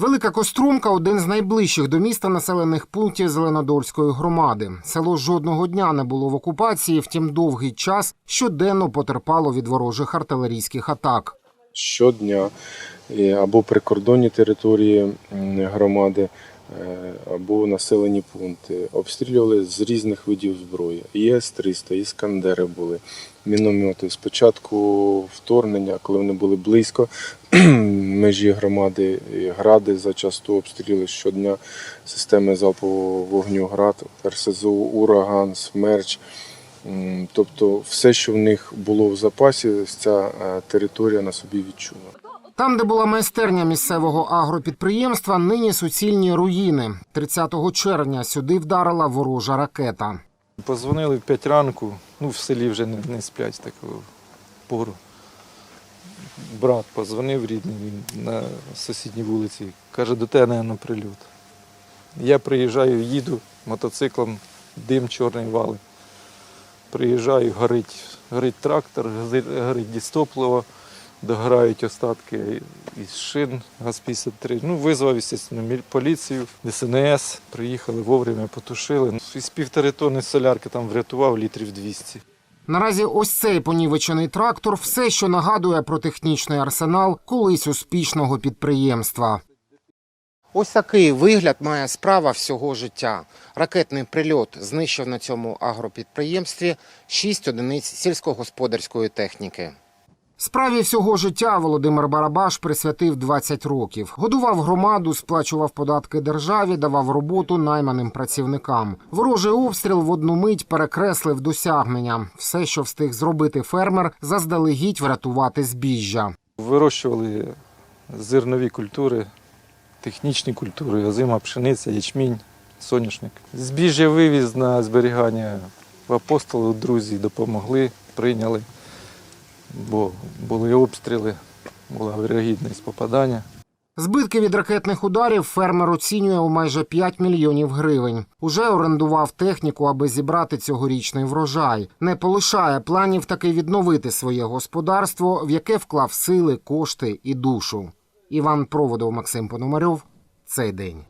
Велика Кострумка один з найближчих до міста населених пунктів Зеленодольської громади. Село жодного дня не було в окупації, втім довгий час щоденно потерпало від ворожих артилерійських атак. щодня е, або прикордонні території громади, або населені пункти. Обстрілювали з різних видів зброї. І С-300, іскандери були, міномети. Спочатку вторгнення, коли вони були близько межі громади, і гради зачасту обстріли щодня системи залпового вогню град, РСЗО, ураган, смерч. Тобто все, що в них було в запасі, ця е, територія на собі відчула. Там, де була майстерня місцевого агропідприємства, нині суцільні руїни. 30 червня сюди вдарила ворожа ракета. Позвонили в 5 ранку, ну в селі вже не, не сплять таку пору. Брат позвонив рідний, він на сусідній вулиці. Каже, до тебе, напевно, прильот. Я приїжджаю, їду мотоциклом, дим чорний вали. Приїжджаю, горить, горить трактор, горить дістопливо, догорають остатки із шин ГАЗ-53. Ну, визвав, звісно, поліцію, ДСНС. Приїхали вовремя, потушили. Із півтори тонни солярки там врятував літрів 200. Наразі ось цей понівечений трактор все, що нагадує про технічний арсенал колись успішного підприємства. Ось такий вигляд має справа всього життя. Ракетний прильот знищив на цьому агропідприємстві 6 одиниць сільськогосподарської техніки. Справі всього життя Володимир Барабаш присвятив 20 років. Годував громаду, сплачував податки державі, давав роботу найманим працівникам. Ворожий обстріл в одну мить перекреслив досягнення. Все, що встиг зробити фермер, заздалегідь врятувати збіжжя. Вирощували зернові культури, технічні культури, озима, пшениця, ячмінь, соняшник. Збіжжя вивіз на зберігання в апостоли, друзі допомогли, прийняли, бо були обстріли, була вирогідність попадання. Збитки від ракетних ударів фермер оцінює у майже 5 мільйонів гривень. Уже орендував техніку, аби зібрати цьогорічний врожай. Не полишає планів таки відновити своє господарство, в яке вклав сили, кошти і душу. Іван Проводов, Максим Пономарьов. Цей день.